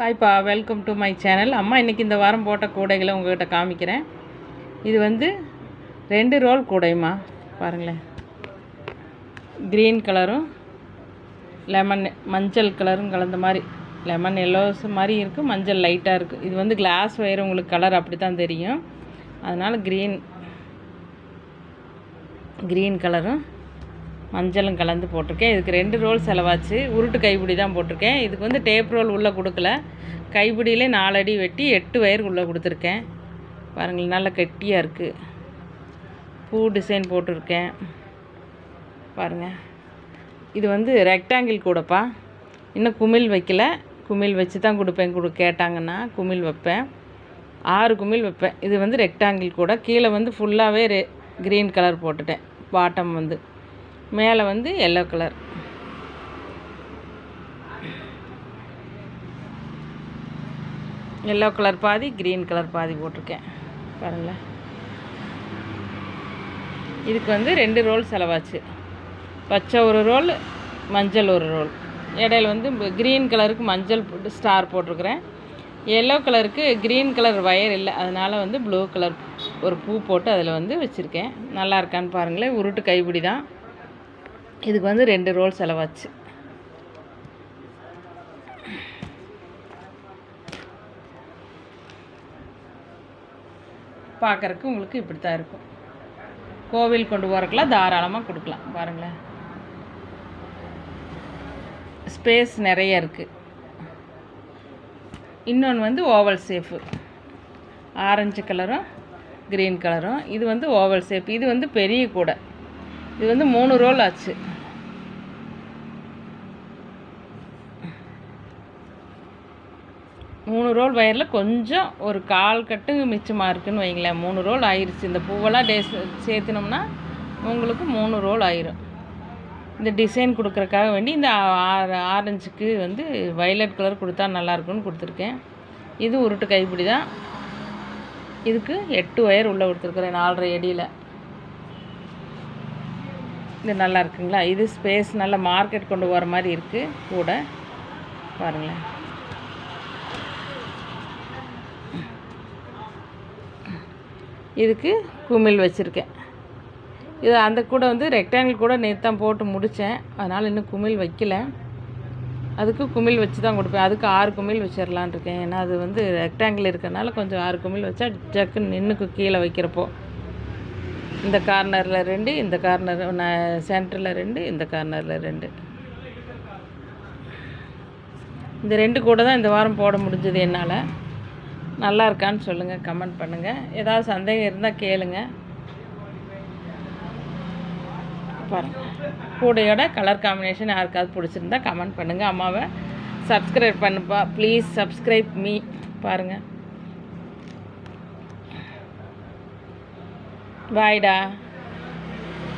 ஹாய்ப்பா welcome to my channel அம்மா இன்றைக்கி இந்த வாரம் போட்ட கூடைகளை உங்கள்கிட்ட காமிக்கிறேன். இது வந்து ரெண்டு ரோல் கூடைம்மா. பாருங்களேன். க்ரீன் கலரும் லெமன் மஞ்சள் கலரும் கலந்த மாதிரி. லெமன் எல்லோஸ் மாதிரி இருக்குது மஞ்சள் லைட்டாக இருக்குது இது வந்து கிளாஸ் ஒயர் உங்களுக்கு கலர் அப்படி தான் தெரியும். அதனால் க்ரீன் க்ரீன் கலரும் மஞ்சளும் கலந்து போட்டிருக்கேன். இதுக்கு ரெண்டு ரோல் செலவாச்சு. உருட்டு கைப்பிடி தான் போட்டிருக்கேன். இதுக்கு வந்து டேப் ரோல் உள்ளே கொடுக்கல. கைப்பிடியிலே நாலடி வெட்டி எட்டு வயர் உள்ளே கொடுத்துருக்கேன். பாருங்கள் நல்லா கெட்டியாக இருக்குது பூ டிசைன் போட்டிருக்கேன். பாருங்கள் இது வந்து ரெக்டாங்கிள் கூடப்பா. இன்னும் குமிழ் வைக்கல. குமிழ் வச்சு தான் கொடுப்பேன். கொடு கேட்டாங்கன்னா குமிழ் வைப்பேன். ஆறு குமிழ் வைப்பேன். இது வந்து ரெக்டாங்கிள் கூட. கீழே வந்து ஃபுல்லாகவே ரெ க்ரீன் கலர் போட்டுட்டேன். பாட்டம் வந்து. மேலே வந்து எல்லோ கலர் எல்லோ கலர் பாதி க்ரீன் கலர் பாதி போட்டிருக்கேன். பாருங்களேன். இதுக்கு வந்து ரெண்டு ரோல் செலவாச்சு. பச்சை ஒரு ரோல் மஞ்சள் ஒரு ரோல். இடையில வந்து க்ரீன் கலருக்கு மஞ்சள் போட்டு ஸ்டார் போட்டிருக்கிறேன். எல்லோ கலருக்கு க்ரீன் கலர் வயர் இல்லை. அதனால் வந்து ப்ளூ கலர் ஒரு பூ போட்டு அதில் வந்து வச்சுருக்கேன். நல்லா இருக்கான்னு பாருங்களேன். உருட்டு கைப்பிடி தான். இதுக்கு வந்து ரெண்டு ரோல் செலவாச்சு. பார்க்குறக்கு உங்களுக்கு இப்படி தான் இருக்கும். கோவில் கொண்டு போகிறக்கெல்லாம் தாராளமாக கொடுக்கலாம். பாருங்களேன். ஸ்பேஸ் நிறைய இருக்குது இன்னொன்று வந்து ஓவல் ஷேப்பு ஆரஞ்சு கலரும் க்ரீன் கலரும் இது வந்து ஓவல் சேஃப் இது வந்து பெரிய கூடை. இது வந்து மூணு ரோல் ஆச்சு. மூணு ரோல் வயரில் கொஞ்சம் ஒரு கால் கட்டு மிச்சமாக இருக்குதுன்னு வைங்களேன். மூணு ரோல் ஆயிடுச்சு இந்த பூவெல்லாம் டே சேர்த்துனோம்னா உங்களுக்கு மூணு ரோல் ஆயிரும். இந்த டிசைன் கொடுக்குறக்காக வேண்டி இந்த ஆறு ஆரஞ்சுக்கு வந்து வயலட் கலர் கொடுத்தா நல்லாயிருக்குன்னு கொடுத்துருக்கேன். இது உருட்டு கைப்பிடி தான். இதுக்கு எட்டு ஒயர் உள்ளே கொடுத்துருக்குறேன் நாலரை அடியில். இது நல்லா இருக்குங்களா? இது ஸ்பேஸ் நல்ல மார்க்கெட் கொண்டு போகிற மாதிரி இருக்குது கூட பாருங்களேன். இதுக்கு குமிழ் வச்சுருக்கேன். இது அந்த கூட வந்து ரெக்டாங்கிள் கூட நேற்று தான் போட்டு முடித்தேன் அதனால் இன்னும் குமிழ் வைக்கல. அதுக்கு குமிழ் வச்சு தான் கொடுப்பேன். அதுக்கு ஆறு குமிழ் வச்சிடலான் இருக்கேன். ஏன்னா அது வந்து ரெக்டாங்கிள் இருக்கிறனால கொஞ்சம் ஆறு குமிழ் வச்சா ஜக்குன்னு நின்றுக்கு கீழே வைக்கிறப்போ. இந்த கார்னரில் ரெண்டு இந்த கார்னர் சென்டரில் ரெண்டு இந்த கார்னரில் ரெண்டு. இந்த ரெண்டு கூட தான் இந்த வாரம் போட முடிஞ்சது என்னால். நல்லா இருக்கான்னு சொல்லுங்கள் கமெண்ட் பண்ணுங்கள் ஏதாவது சந்தேகம் இருந்தால் கேளுங்க. பாருங்கள் கூடையோட கலர் காம்பினேஷன் யாருக்காவது பிடிச்சிருந்தா கமெண்ட் பண்ணுங்கள் அம்மாவை சப்ஸ்கிரைப் பண்ணுப்பா. ப்ளீஸ் சப்ஸ்கிரைப் மீ பாருங்கள் பாய்டா